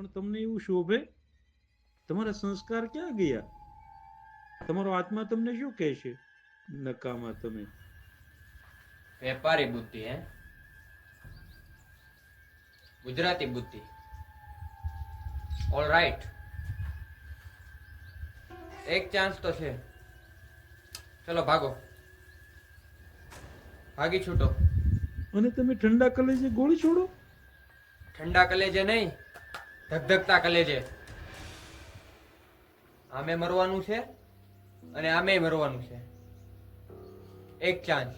પણ તમને એવું શોભે? તમારા સંસ્કાર ક્યાં ગયા? તમારો આત્મા તમને શું કહે છે નકામા તમે. વેપારી બુદ્ધિ હે? ગુજરાતી બુદ્ધિ. ઓલ રાઈટ એક ચાન્સ તો છે. ચલો ભાગો. ભાગી છૂટો. અને તમે ઠંડા કલેજે ગોળી છોડો? ઠંડા કલેજે નહીં. ધગધગતા કલેજે આમે મરવાનું છે અને આમે મરવાનું છે. એક ચાન્સ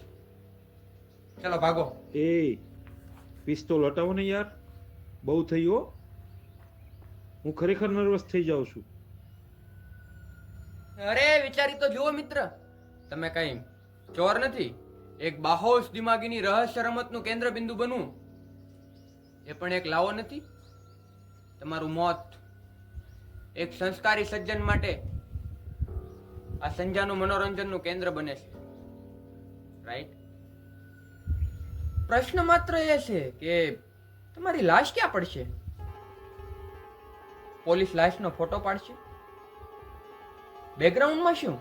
ચલો ભાગો. એ પિસ્તોલ હટાવો ને યાર. બહુ હો. હું ખરેખર નર્વસ થઈ જાઉં છું. અરે વિચારી તો જુઓ મિત્ર. તમે કઈ ચોર નથી. એક બાહોશ દિમાગીની રહસ્ય રમતનું કેન્દ્ર બિંદુ બનવું. એ પણ એક લાવો નથી. તમારું મોત એક સંસ્કારી સજ્જન માટે આ સંજાનું મનોરંજનનું કેન્દ્ર બને છે. રાઈટ પ્રશ્ન માત્ર એ છે કે તમારી લાશ ક્યાં પડશે? પોલીસ લાશનો ફોટો પાડશે? બેકગ્રાઉન્ડમાં શું?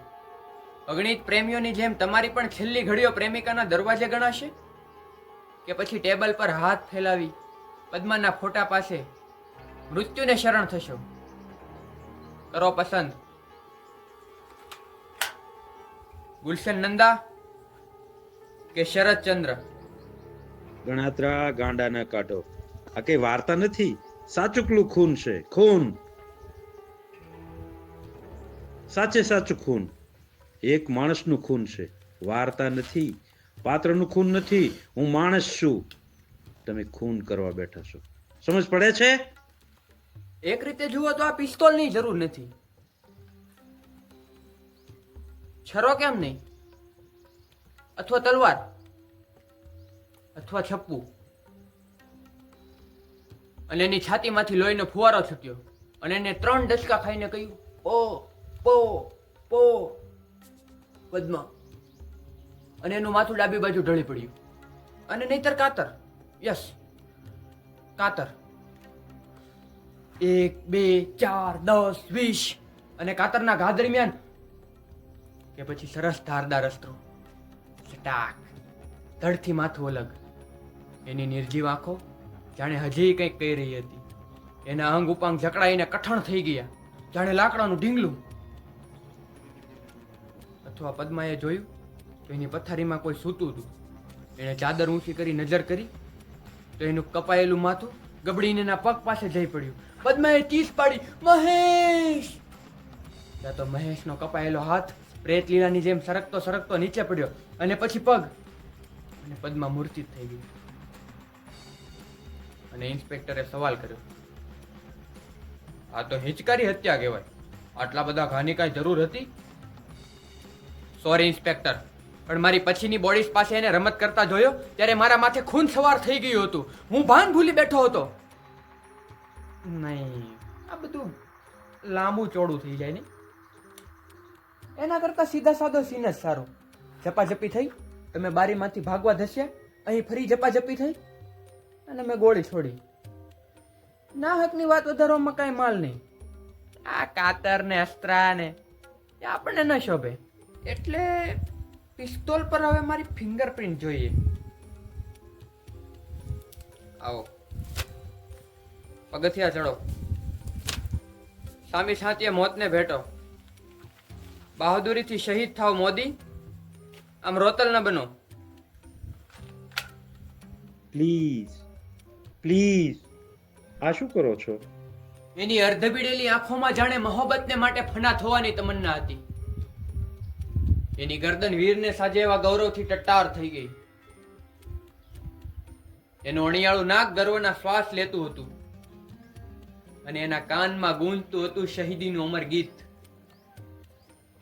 અગણિત પ્રેમીઓની જેમ તમારી પણ છેલ્લી ઘડીઓ પ્રેમિકાના દરવાજે ગણાશે? કે પછી ટેબલ પર હાથ ફેલાવી પદ્માના ફોટા પાસે મૃત્યુને શરણ થશો. કરો પસંદ. ગુલશન નંદા કે શરદચંદ્ર ગણાત્રા ગાંડાના કાઢો. આ કઈ વાર્તા નથી? સાચુકલું ખૂન છે, ખૂન. સાચે સાચું ખૂન. એક માણસનું ખૂન છે. વાર્તા નથી. પાત્રનું ખૂન નથી. હું માણસ છું. તમે ખૂન કરવા બેઠા છો. સમજ પડે છે? એક રીતે જુઓ તો આ પિસ્તોલની જરૂર નથી. છરો કેમ નહીં? અથવા તલવાર? અથવા છપ્પુ? અને એની છાતીમાંથી લોહીનો ફુવારો છૂટ્યો. અને એને ત્રણ ડચકા ખાઈને કહ્યું ઓ પો પો. પદ્મા. અને એનું માથું ડાબી બાજુ ઢળી પડ્યું. અને નહીતર કાતર. યસ. કાતર. એક, બે, ચાર, દસ, વીસ. અને કાતરના ઘા દરમિયાન કે પછી સરસ ધારદાર અસ્ત્રો. ચટાક. ધડથી માથું અલગ. એની નિર્જીવ આંખો જાણે હજી કંઈક કહી રહી હતી. એના અંગ ઉપાંગ જકડાઈને કઠણ થઈ ગયા. જાણે લાકડાનું ઢીંગલું. અથવા પદ્માએ જોયું તો એની પથારીમાં કોઈ સૂતું હતું. એણે ચાદર ઊંચી કરી, નજર કરી, તો એનું કપાયેલું માથું ગબડીને એના પગ પાસે જઈ પડ્યું. પદ્માએ ચીસ પાડી, મહેશ! ત્યાં તો મહેશનો કપાયેલો હાથ પ્રેત લીલાની જેમ સરકતો સરકતો નીચે પડ્યો અને પછી પગ. અને પદ્મા મૂર્છિત થઈ ગઈ અને ઇન્સ્પેક્ટરે સવાલ કર્યો, આ તો હિંચકારી હત્યા કહેવાય. આટલા બધા ઘાની કાંઈ જરૂર હતી? Sorry, inspector. પણ મારી પછીની બોડીઝ પાસે એને રમત કરતા જોયો, ત્યારે મારા માથે ખૂન સવાર થઈ ગયું હતું. હું ભાન ભૂલી બેઠો હતો. નહીં, આ બધું લાંબુ ચોડું થઈ જાય ને એના કરતા સીધા સાદો સીન જ સારો. ઝપાઝપી થઈ, તમે બારીમાંથી ભાગવા ધસ્યા, અહીં ફરી ઝપાઝપી થઈ, અને મેં ગોળી છોડી. ના હકની વાત વધારવામાં કાંઈ માલ નહીં. આ કાતર ને અસ્ત્રા ને આપણને ન શોભે. એટલે પિસ્તોલ પર હવે મારી ફિંગરપ્રિન્ટ જોઈએ. આવો. પગથિયા ચડો. સામી સાતીએ મોતને ભેટો. બહાદુરીથી શહીદ થાવ મોદી. આમ રોતલ ન બનો. પ્લીઝ પ્લીઝ આ શું કરો છો? એની અર્ધબીડેલી આંખોમાં જાણે મહોબતને માટે ફના થવાની તમન્ના હતી. એની ગરદન વીરને સાજે એવા ગૌરવથી ટટ્ટાર થઈ ગઈ. એનું અણિયાળું નાક ગર્વના શ્વાસ લેતું હતું. અને એના કાનમાં ગુંજતું હતું શહીદીનું અમર ગીત.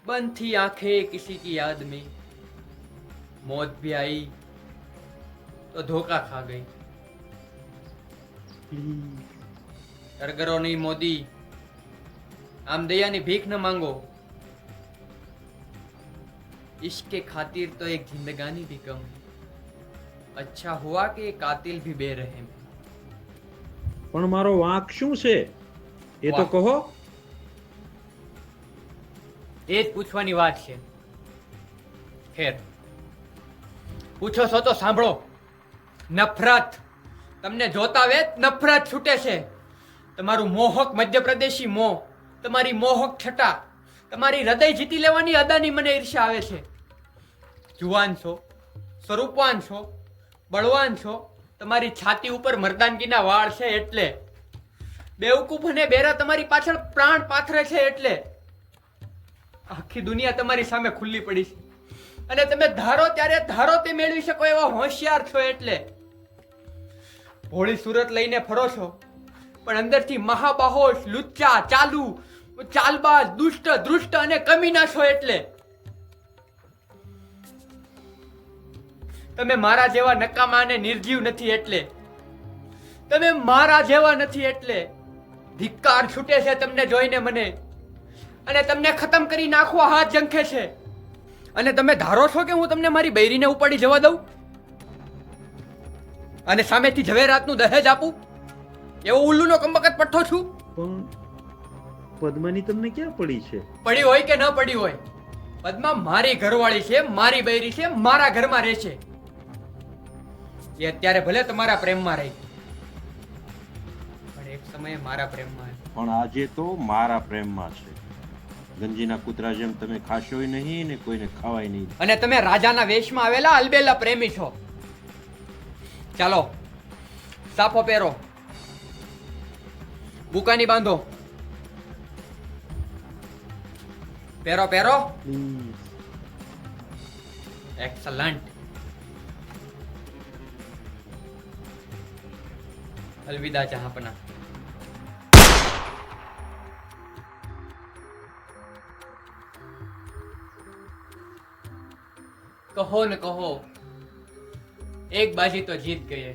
બનથી આંખે કિસી કી યાદ મેં. મોત ભી આઈ તો ધોકા ખા ગઈ. ડરગરો નહીં મોદી આમ દયાની ભીખ ન માંગો. इश्क के खातिर तो एक जिंदगानी भी कम है अच्छा हुआ कि ये कातिल भी बेरहम है પણ મારો વાંક શું છે એ તો વાહ. કહો એ જ પૂછવાની વાત છે ખેર પૂછો છો તો સાંભળો નફરત તમને જોતા વેત નફરત છૂટે છે તમારું મોહક મધ્યપ્રદેશી મોહ તમારી મોહક છટા તમારી હૃદય જીતી લેવાની અદાની મને ઈર્ષ્યા આવે છે. જુવાન છો, સ્વરૂપવાન છો, બળવાન છો, તમારી છાતી ઉપર મરદાનગીના વાળ છે એટલે. બેવકૂફ અને બેરા તમારી પાછળ પ્રાણ પાથરે છે એટલે. આખી દુનિયા તમારી સામે ખુલ્લી પડી છે. અને તમે ધારો ત્યારે ધારો તે મેળવી શકો એવા હોશિયાર છો એટલે. ભોળી સુરત લઈને ફરો છો, પણ અંદરથી મહાબાહોશ, લુચ્ચા, ચાલુ ચાલબાજ, દુષ્ટ દૃષ્ટ અને કમીના છો એટલે. તમે મારા જેવા નકામા અને નિર્જીવ નથી એટલે. તમે મારા જેવા નથી એટલે. ધિક્કાર છૂટે છે તમને જોઈને મને. અને તમને ખતમ કરી નાખવા હાથ ઝંખે છે. અને તમે ધારો છો કે હું તમને મારી બૈરીને ઉપાડી જવા દઉં? અને સામેથી ઝવેરાતનું દહેજ આપું? એવો ઉલ્લુનો કંબકત પઠ્ઠો છું? પદ્માની તમને ક્યાં પડી છે? પડી હોય કે ન પડી હોય? પદ્મા મારી ઘરવાળી છે મારી બૈરી છે મારા ઘરમાં રહે છે. એ અત્યારે ભલે તમારા પ્રેમમાં રહી. પણ એક સમયે મારા પ્રેમમાં પણ આજે તો મારા પ્રેમમાં છે. ગંજીના કૂતરા જેમ તમે ખાશોય નહીં ને કોઈને ખાવાય નહીં. અને તમે રાજાના વેશમાં આવેલા અલબેલા પ્રેમી છો. ચાલો સાફો પહેરો. બુકાની બાંધો. પહેરો પહેરો પ્લીઝ એક્સલન્ટ અલવિદા જહાપના કહો ને કહો એક બાજી તો જીત ગયે